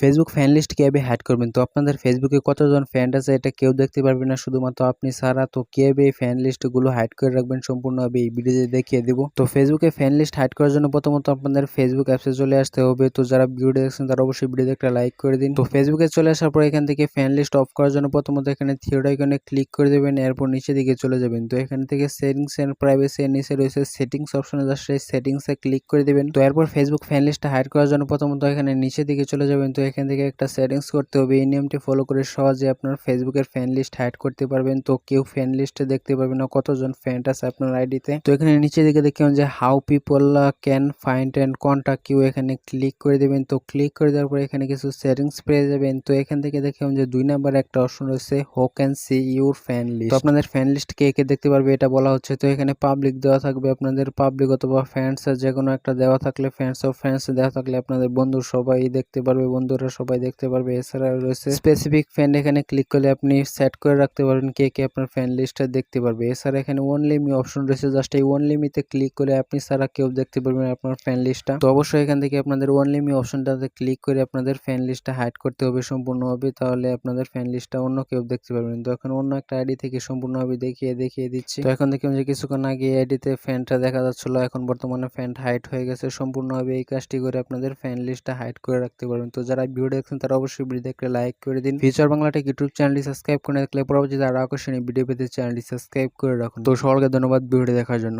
Facebook fan list কীভাবে hide করবেন? তো আপনাদের ফেসবুকে কতজন ফ্যান আছে এটা কেউ দেখতে পারবে না। শুধুমাত্র আপনি ছাড়া তো কীভাবে এই ফ্যান লিস্টগুলো হাইড করে রাখবেন? সম্পূর্ণভাবে এই ভিডিওতে দেখিয়ে দেবো। তো ফেসবুকে ফ্যান লিস্ট হাইড করার জন্য প্রথমত আপনাদের ফেসবুক অ্যাপসে চলে আসতে হবে। তো যারা ভিডিও দেখছেন, তারা অবশ্যই ভিডিওতে একটা লাইক করে দিন। তো ফেসবুকে চলে আসার পর এখান থেকে ফ্যান লিস্ট অফ করার জন্য প্রথমত এখানে থিওড আইকনে ক্লিক করে দেবেন। এরপর নিচে দিকে চলে যাবেন। তো এখান থেকে সেটিংস এন্ড প্রাইভেসি এর নিচে রয়েছে সেটিংস অপশনে এই সেটিংসে ক্লিক করে দেবেন। তো এরপর ফেসবুক ফ্যান লিস্টটা হাইড করার জন্য প্রথমত এখানে নিচে দিকে চলে যাবেন। তো এখান থেকে একটা সেটিংস করতে হবে। এই নিয়মটি ফলো করে সহজে আপনার ফেসবুকের ফ্যান লিস্ট হাইড করতে পারবেন। তো কেউ ফ্যান লিস্টে দেখতে পারবেন না, কতজন ফ্যান আছে আপনার আইডিতে তো। এখানে নিচে দিকে দেখবেন যে how people can find and contact you এখানে ক্লিক করে দেবেন। তো ক্লিক করে দেওয়ার পরে এখানে কিছু সেটিংস পেয়ে যাবেন। তো এখান থেকে দেখবেন যে দুই নাম্বার একটা অপশন রয়েছে who can see your fan list তো আপনাদের ফ্যান লিস্ট কে কে দেখতে পারবে এটা বলা হচ্ছে। তো এখানে পাবলিক দেওয়া থাকবে আপনাদের পাবলিক অথবা ফ্যান্স যে কোনো একটা দেওয়া থাকলে ফ্যান্স অফ ফ্যান্স দেওয়া থাকলে আপনাদের বন্ধু সবাই দেখতে পারবে বন্ধুরা সবাই দেখতে পারবে। এছাড়া রয়েছে স্পেসিফিক ফ্যান এখানে ক্লিক করলে আপনি সেট করে রাখতে পারবেন কে কে আপনার ফ্যান লিস্টটা দেখতে পারবে। এছাড়া এখানে ওনলি মি অপশন রয়েছে। জাস্ট এই ওনলি মিতে ক্লিক করে আপনি ছাড়া কেউ দেখতে পারবেন আপনার ফ্যান লিস্টটা তো অবশ্যই এখান থেকে আপনাদের ওনলি মি অপশনটাতে ক্লিক করে আপনাদের ফ্যান লিস্টটা হাইড করতে হবে সম্পূর্ণভাবে। তাহলে আপনাদের ফ্যান লিস্টটা অন্য কেউ দেখতে পারবেন। তো এখন অন্য একটা আইডি থেকে সম্পূর্ণভাবে দেখিয়ে দেখিয়ে দিচ্ছি। তো এখন দেখলাম যে কিছুক্ষণ আগে আইডিতে ফ্যানটা দেখা যাচ্ছিল। এখন বর্তমানে ফ্যানটা হাইড হয়ে গেছে। সম্পূর্ণভাবে এই কাজটি করে আপনাদের ফ্যান লিস্টটা হাইড করে রাখতে পারবেন। তো যারা ভিডিও দেখছেন, তারা অবশ্যই ভিডিও দেখলে লাইক করে দিন। ফিউচার বাংলাটা ইউটিউব চ্যানেলটি সাবস্ক্রাইব করে রাখলে পরবর্তীতে আরও আকর্ষণীয় ভিডিও পেতে চ্যানেলটি সাবস্ক্রাইব করে রাখুন। তো সকলকে ধন্যবাদ ভিডিও দেখার জন্য।